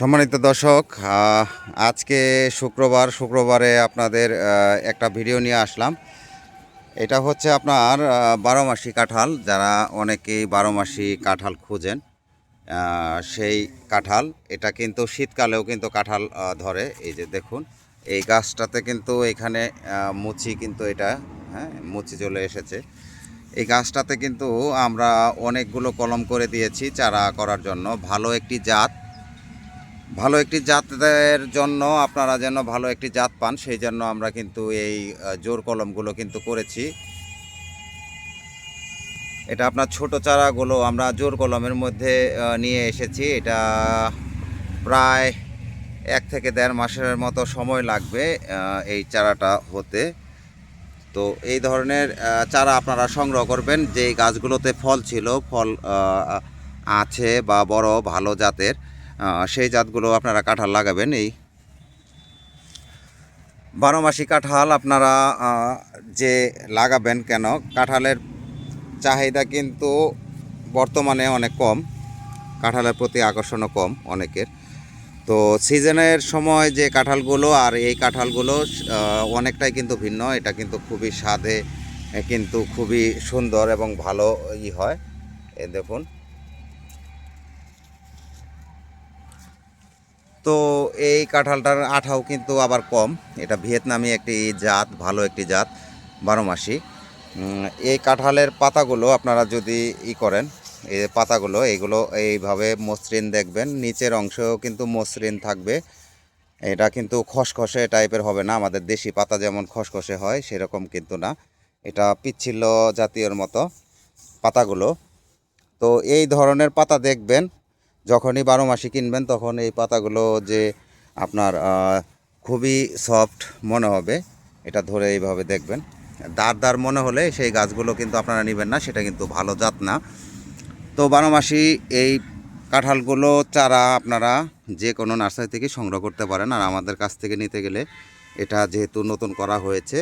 সম্মানিত দর্শক আজকে শুক্রবার, শুক্রবারে আপনাদের একটা ভিডিও নিয়ে আসলাম। এটা হচ্ছে আপনার বারো মাসি কাঁঠাল, যারা অনেকেই বারো মাসি কাঁঠাল খুঁজেন সেই কাঁঠাল, এটা কিন্তু শীতকালেও কিন্তু কাঁঠাল ধরে। এই যে দেখুন, এই গাছটাতে কিন্তু এখানে মুচি কিন্তু এটা হ্যাঁ মুচি চলে এসেছে। এই গাছটাতে কিন্তু আমরা অনেকগুলো কলম করে দিয়েছি চারা করার জন্য। ভালো একটি জাত ভালো একটি জাতের জন্য আপনারা যেন ভালো একটি জাত পান, সেই জন্য আমরা কিন্তু এই জোর কলমগুলো কিন্তু করেছি। এটা আপনার ছোট চারাগুলো আমরা জোর কলমের মধ্যে নিয়ে এসেছি। এটা প্রায় এক থেকে দেড় মাসের মতো সময় লাগবে এই চারাটা হতে। তো এই ধরনের চারা আপনারা সংগ্রহ করবেন। যেই গাছগুলোতে ফল ছিল, ফল আছে বা বড়, ভালো জাতের সেই জাতগুলো আপনারা কাঁঠাল লাগাবেন। এই বারো মাসি কাঁঠাল আপনারা যে লাগাবেন কেন, কাঁঠালের চাহিদা কিন্তু বর্তমানে অনেক কম, কাঁঠালের প্রতি আকর্ষণও কম অনেকের। তো সিজনের সময় যে কাঁঠালগুলো আর এই কাঁঠালগুলো অনেকটাই কিন্তু ভিন্ন, এটা কিন্তু খুবই স্বাদে কিন্তু খুবই সুন্দর এবং ভালো ই হয়। এ দেখুন তো এই কাঁঠালটার আঠাও কিন্তু আবার কম। এটা ভিয়েতনামি একটি জাত, ভালো একটি জাত বারো মাসি এই কাঁঠালের পাতাগুলো আপনারা যদি ই করেন, এই পাতাগুলো এইগুলো এইভাবে মসৃণ দেখবেন। নিচের অংশেও কিন্তু মসৃণ থাকবে। এটা কিন্তু খসখসে টাইপের হবে না। আমাদের দেশি পাতা যেমন খসখসে হয়, সেরকম কিন্তু না। এটা পিচ্ছিল জাতীয়র মতো পাতাগুলো। তো এই ধরনের পাতা দেখবেন যখনই বারো মাসি কিনবেন, তখন এই পাতাগুলো যে আপনার খুবই সফট মনে হবে, এটা ধরে এইভাবে দেখবেন। দাঁড় দাঁড় মনে হলে সেই গাছগুলো কিন্তু আপনারা নেবেন না, সেটা কিন্তু ভালো জাত না। তো বারো মাসি এই কাঁঠালগুলো চারা আপনারা যে কোনো নার্সারি থেকে সংগ্রহ করতে পারেন, আর আমাদের কাছ থেকে নিতে গেলে এটা যেহেতু নতুন করা হয়েছে,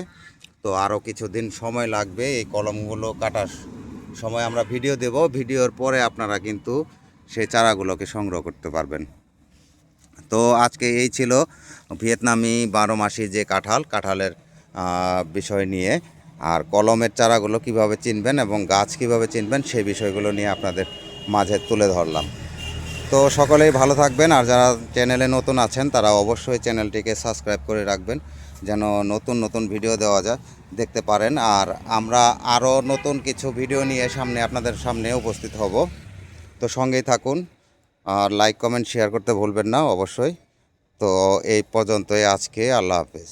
তো আরও কিছুদিন সময় লাগবে এই কলমগুলো কাটার। সময় আমরা ভিডিও দেব, ভিডিওর পরে আপনারা কিন্তু সেই চারাগুলোকে সংগ্রহ করতে পারবেন। তো আজকে এই ছিল ভিয়েতনামি বারো মাসি যে কাঁঠাল, কাঁঠালের বিষয় নিয়ে। আর কলমের চারাগুলো কীভাবে চিনবেন এবং গাছ কীভাবে চিনবেন সেই বিষয়গুলো নিয়ে আপনাদের মাঝে তুলে ধরলাম। তো সকলেই ভালো থাকবেন আর যারা চ্যানেলে নতুন আছেন তারা অবশ্যই চ্যানেলটিকে সাবস্ক্রাইব করে রাখবেন, যেন নতুন নতুন ভিডিও দেওয়া যায়, দেখতে পারেন। আর আমরা আরও নতুন কিছু ভিডিও নিয়ে সামনে আপনাদের সামনে উপস্থিত হব। তো সঙ্গেই থাকুন আর লাইক কমেন্ট শেয়ার করতে ভুলবেন না অবশ্যই। তো এই পর্যন্তই আজকে, আল্লাহ হাফেজ।